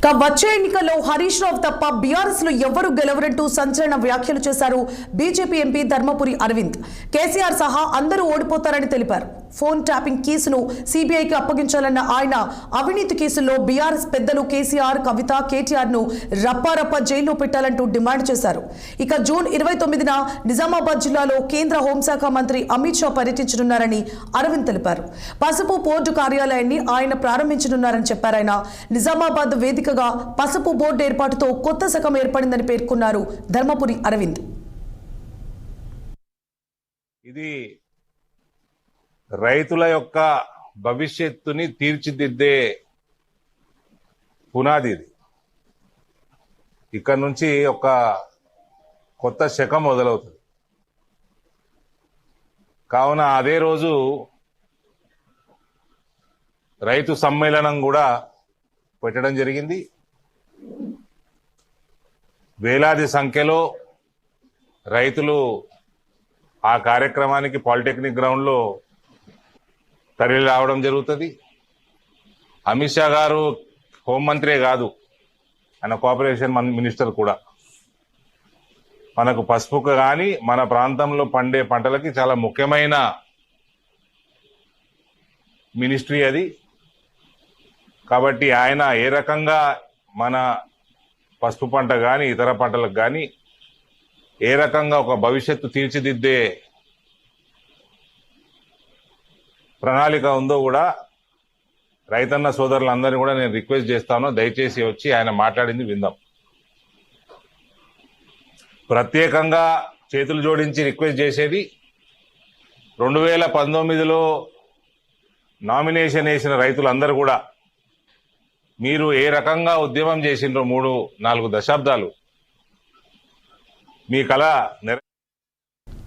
ఇక వచ్చే ఎన్నికల్లో హరీష్ రావు తప్ప బీఆర్ఎస్లో ఎవరు గెలవరంటూ సంచలన వ్యాఖ్యలు చేశారు BJP MP Dharmapuri Arvind. KCR సహా అందరూ ఓడిపోతారని తెలిపారు. ఫోన్ ట్యాపింగ్ కేసును సిబిఐకి అప్పగించాలన్న ఆయన అవినీతి కేసుల్లో బీఆర్ఎస్ పెద్దలు కేసీఆర్ కవిత కేటీఆర్ను రప్పారప్ప జైల్లో పెట్టాలంటూ డిమాండ్ చేశారు. ఇక జూన్ ఇరవై తొమ్మిదిన నిజామాబాద్ జిల్లాలో కేంద్ర హోంశాఖ మంత్రి అమిత్ షా పర్యటించనున్నారని అరవింద్ తెలిపారు. పసుపు బోర్డు కార్యాలయాన్ని ఆయన ప్రారంభించనున్నారని చెప్పారాయన నిజామాబాద్ వేదికగా పసుపు బోర్డు ఏర్పాటుతో కొత్త శకం ఏర్పడిందని పేర్కొన్నారు ధర్మపురి అరవింద్. ఇది రైతుల యొక్క భవిష్యత్తుని తీర్చిదిద్దే పునాది ఇది. ఇక్కడ నుంచి ఒక కొత్త శకం మొదలవుతుంది. కావున అదే రోజు రైతు సమ్మేళనం కూడా పెట్టడం జరిగింది. వేలాది సంఖ్యలో రైతులు ఆ కార్యక్రమానికి పాలిటెక్నిక్ గ్రౌండ్లో తరలి రావడం జరుగుతుంది. అమిత్ షా గారు హోంమంత్రే కాదు ఆయన కోఆపరేషన్ మన్- మినిస్టర్ కూడా. మనకు పసుపుకు కానీ మన ప్రాంతంలో పండే పంటలకి చాలా ముఖ్యమైన మినిస్ట్రీ అది. కాబట్టి ఆయన ఏ రకంగా మన పసుపు పంట కానీ ఇతర పంటలకు కానీ ఏ రకంగా ఒక భవిష్యత్తు తీర్చిదిద్దే ప్రణాళిక ఉందో కూడా రైతన్న సోదరులందరినీ కూడా నేను రిక్వెస్ట్ చేస్తాను. దయచేసి వచ్చి ఆయన మాట్లాడింది విందాం. ప్రత్యేకంగా చేతులు జోడించి రిక్వెస్ట్ చేసేది రెండు వేల పంతొమ్మిదిలో నామినేషన్ వేసిన రైతులందరూ కూడా మీరు ఏ రకంగా ఉద్యమం చేసిండ్రో మూడు నాలుగు దశాబ్దాలు మీ కళ నెర